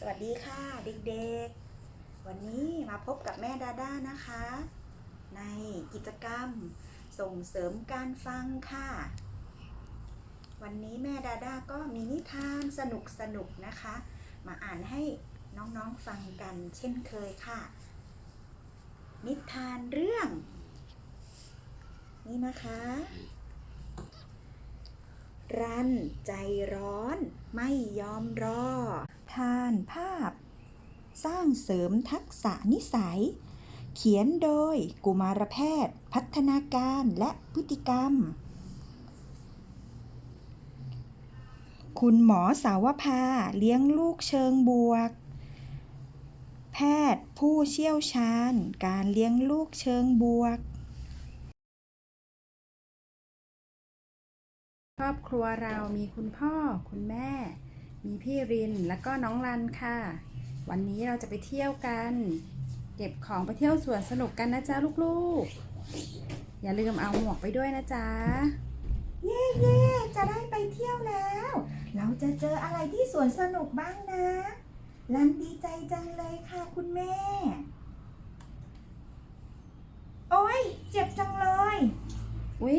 สวัสดีค่ะเด็กๆ วันนี้มาพบกับแม่ดาด้านะคะ ในกิจกรรมส่งเสริมการฟังค่ะ วันนี้แม่ดาด้าก็มีนิทานสนุกๆนะคะ มาอ่านให้น้องๆฟังกันเช่นเคยค่ะ นิทานเรื่อง นี่นะคะ รันใจร้อนไม่ยอมรอ ทานภาพ สร้างเสริมทักษะนิสัย เขียนโดยกุมารแพทย์ พัฒนาการและพฤติกรรม คุณหมอสาวภาเลี้ยงลูกเชิงบวก แพทย์ผู้เชี่ยวชาญการเลี้ยงลูกเชิงบวกครอบครัวเรามีคุณพ่อ คุณแม่ มีพี่รินแล้วก็น้องรันค่ะ วันนี้เราจะไปเที่ยวกัน เก็บของไปเที่ยวสวนสนุกกันนะจ๊ะลูกๆ อย่าลืมเอาหมวกไปด้วยนะจ๊ะ เย่เย่จะได้ไปเที่ยวแล้ว เราจะเจออะไรที่สวนสนุกบ้างนะ รันดีใจจังเลยค่ะคุณแม่ โอ้ยเจ็บจังเลย อุ๊ย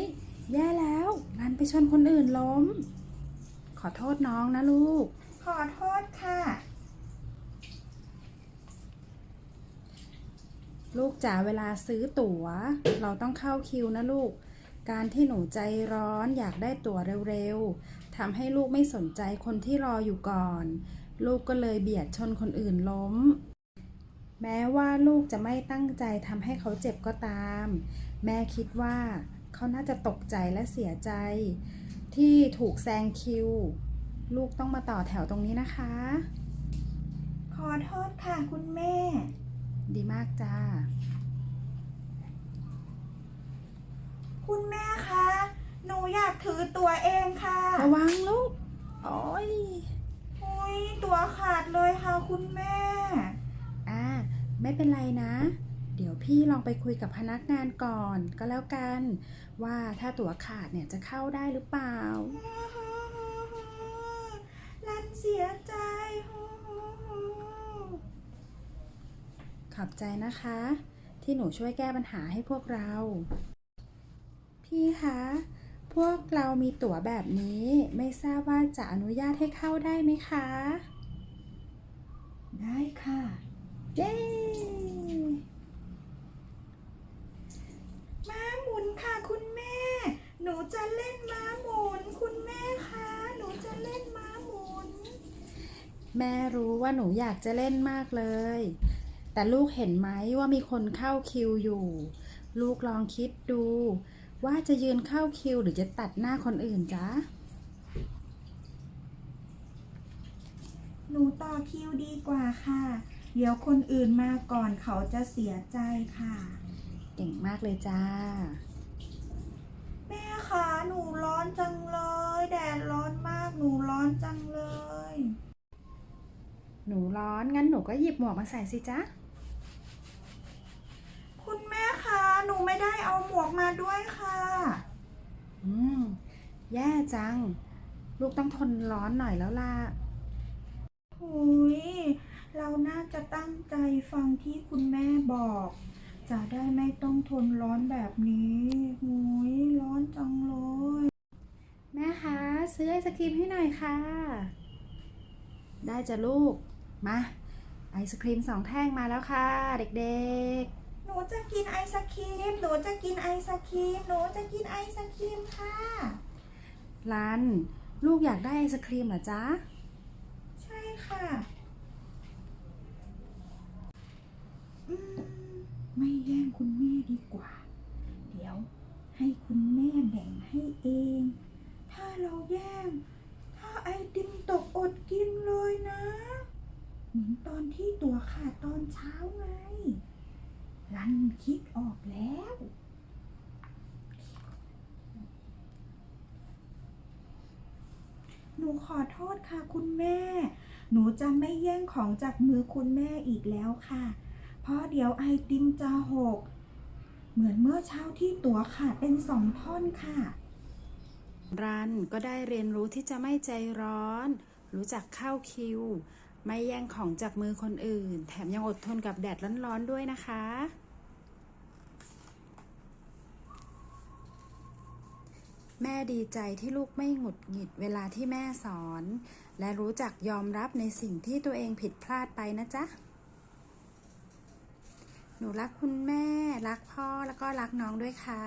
แย่แล้ว รันไปชนคนอื่นล้ม ขอโทษน้องนะลูก ขอโทษค่ะ ลูกจ๋าเวลาซื้อตั๋ว เราต้องเข้าคิวนะลูก การที่หนูใจร้อนอยากได้ตั๋วเร็วๆทำให้ลูกไม่สนใจคนที่รออยู่ก่อน ลูกก็เลยเบียดชนคนอื่นล้ม แม้ว่าลูกจะไม่ตั้งใจทำให้เขาเจ็บก็ตาม แม่คิดว่าเขาน่าจะตกใจและเสียใจ ที่ถูกแซงคิว ลูกต้องมาต่อแถวตรงนี้นะคะ ขอโทษค่ะคุณแม่ ดีมากจ้า คุณแม่คะ หนูอยากถือตัวเองค่ะระวังลูก โอ้ยอุ้ยตัวขาดเลยค่ะคุณแม่ อ่า ไม่เป็นไรนะ เดี๋ยวพี่ลองไปคุยกับพนักงานก่อนก็แล้วกัน ว่าถ้าตั๋วขาดเนี่ยจะเข้าได้หรือเปล่า รันเสียใจ ข อบใจนะคะ ที่หนูช่วยแก้ปัญหาให้พวกเรา พี่คะ พวกเรามีตั๋วแบบนี้ไม่ทราบว่าจะอนุญาตให้เข้าได้ไหมคะ ได้ค่ะเย้ม้าหมุนค่ะคุณแม่ หนูจะเล่นม้าหมุน คุณแม่คะ หนูจะเล่นม้าหมุน แม่รู้ว่าหนูอยากจะเล่นมากเลย แต่ลูกเห็นไหมว่ามีคนเข้าคิวอยู่ ลูกลองคิดดู ว่าจะยืนเข้าคิว หรือจะตัดหน้าคนอื่นจ๊ะหนูต่อคิวดีกว่าค่ะ เดี๋ยวคนอื่นมาก่อนเขาจะเสียใจค่ะ เก่งมากเลยจ้า แม่คะหนูร้อนจังเลย แดดร้อนมากหนูร้อนจังเลย หนูร้อนงั้นหนูก็หยิบหมวกมาใส่สิจ๊ะ คุณแม่คะ หนูไม่ได้ เอาหมวกมาด้วยค่ะ อืม แย่จัง ลูกต้องทนร้อนหน่อยแล้วล่ะหุยเราน่าจะตั้งใจฟังที่คุณแม่บอก จะได้ไม่ต้องทนร้อนแบบนี้หุยร้อนจังเลย แม่คะ ซื้อไอศครีมให้หน่อยค่ะ ได้จ้ะลูก มา ไอศครีมสองแท่งมาแล้วค่ะ เด็กห นูจะกินไอศครีม หนูจะกินไอศครีม หนูจะกินไอศครีมค่ะๆรัน ลูกอยากได้ไอศครีมเหรอจ๊ะ ใช่ค่ะ อืม ไม่แย่งคุณแม่ดีกว่า เดี๋ยว ให้คุณแม่แบ่งให้เอง ถ้าเราแย่ง ถ้าไอติมตกอดกินเลยนะ เหมือนตอนที่ตัวขาดตอนเช้าไง รันคิดออกแล้ว หนูขอโทษค่ะคุณแม่ หนูจะไม่แย่งของจากมือคุณแม่อีกแล้วค่ะ เพราะเดี๋ยวไอติมจะหก เหมือนเมื่อเช้าที่ตัวขาดเป็นสองท่อนค่ะ รันก็ได้เรียนรู้ที่จะไม่ใจร้อน รู้จักเข้าคิว ไม่แย่งของจากมือคนอื่น แถมยังอดทนกับแดดร้อนๆด้วยนะคะ แม่ดีใจที่ลูกไม่หงุดหงิดเวลาที่แม่สอน และรู้จักยอมรับในสิ่งที่ตัวเองผิดพลาดไปนะจ๊ะ หนูรักคุณแม่ รักพ่อแล้วก็รักน้องด้วยค่ะ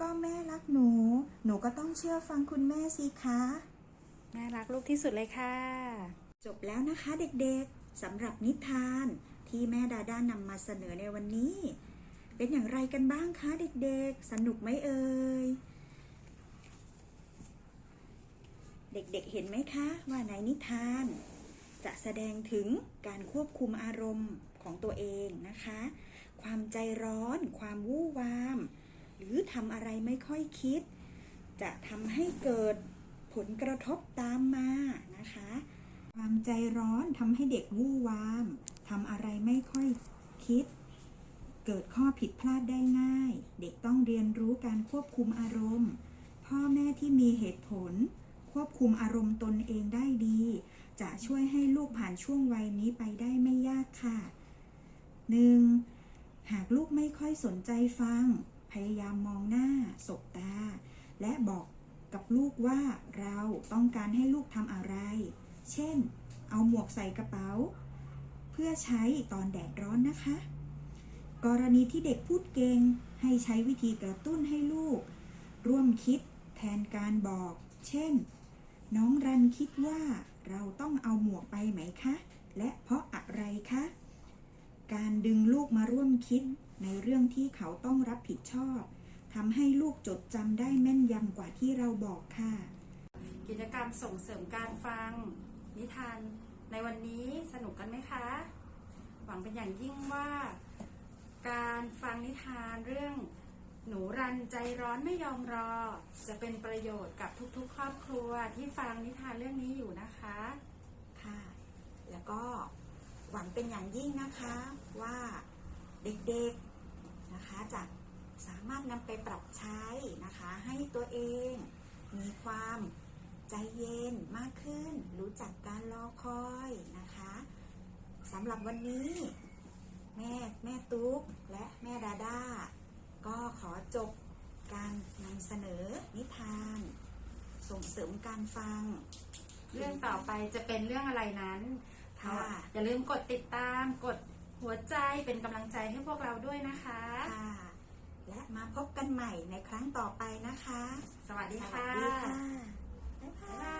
ก็แม่รักหนู หนูก็ต้องเชื่อฟังคุณแม่สิคะ แม่รักลูกที่สุดเลยค่ะ จบแล้วนะคะเด็กๆสำหรับนิทานที่แม่ดาด้านำมาเสนอในวันนี้ เป็นอย่างไรกันบ้างคะเด็กๆ สนุกไหมเอ่ยเด็กๆเห็นไหมคะว่าในนิทาน จะแสดงถึงการควบคุมอารมณ์ของตัวเองนะคะ ความใจร้อน ความวู่วาม หรือทำอะไรไม่ค่อยคิด จะทำให้เกิดผลกระทบตามมานะคะ ความใจร้อนทำให้เด็กวู่วามทำอะไรไม่ค่อยคิด เกิดข้อผิดพลาดได้ง่าย เด็กต้องเรียนรู้การควบคุมอารมณ์ พ่อแม่ที่มีเหตุผล ควบคุมอารมณ์ตนเองได้ดี จะช่วยให้ลูกผ่านช่วงวัยนี้ไปได้ไม่ยากค่ะ 1. หากลูกไม่ค่อยสนใจฟัง พยายามมองหน้า สบตา และบอกกับลูกว่าเราต้องการให้ลูกทำอะไร เช่น เอาหมวกใส่กระเป๋า เพื่อใช้ตอนแดดร้อนนะคะ กรณีที่เด็กพูดเก่งให้ใช้วิธีกระตุ้นให้ลูก ร่วมคิดแทนการบอก เช่น น้องรันคิดว่าเราต้องเอาหมวกไปไหมคะ และเพราะอะไรคะ การดึงลูกมาร่วมคิดในเรื่องที่เขาต้องรับผิดชอบทำให้ลูกจดจำได้แม่นยำกว่าที่เราบอกค่ะ กิจกรรมส่งเสริมการฟัง นิทานในวันนี้สนุกกันไหมคะ หวังเป็นอย่างยิ่งว่า การฟังนิทานเรื่องหนูรันใจร้อนไม่ยอมรอ จะเป็นประโยชน์กับทุกๆ ครอบครัวที่ฟังนิทานเรื่องนี้อยู่นะคะค่ะ แล้วก็หวังเป็นอย่างยิ่งนะคะว่าเด็กๆนะคะจะสามารถนำไปปรับใช้นะคะ ให้ตัวเองมีความ ใจเย็นมากขึ้น รู้จักการรอคอยนะคะสำหรับวันนี้ แม่แม่ตุ๊กและแม่ดาดาก็ขอจบการนำเสนอนิทาน ส่งเสริมการฟัง เรื่องต่อไปจะเป็นเรื่องอะไรนั้นค่ะอย่าลืมกดติดตามกดหัวใจเป็นกำลังใจให้พวกเราด้วยนะคะค่ะและมาพบกันใหม่ในครั้งต่อไปนะคะ สวัสดีค่ะ Bye.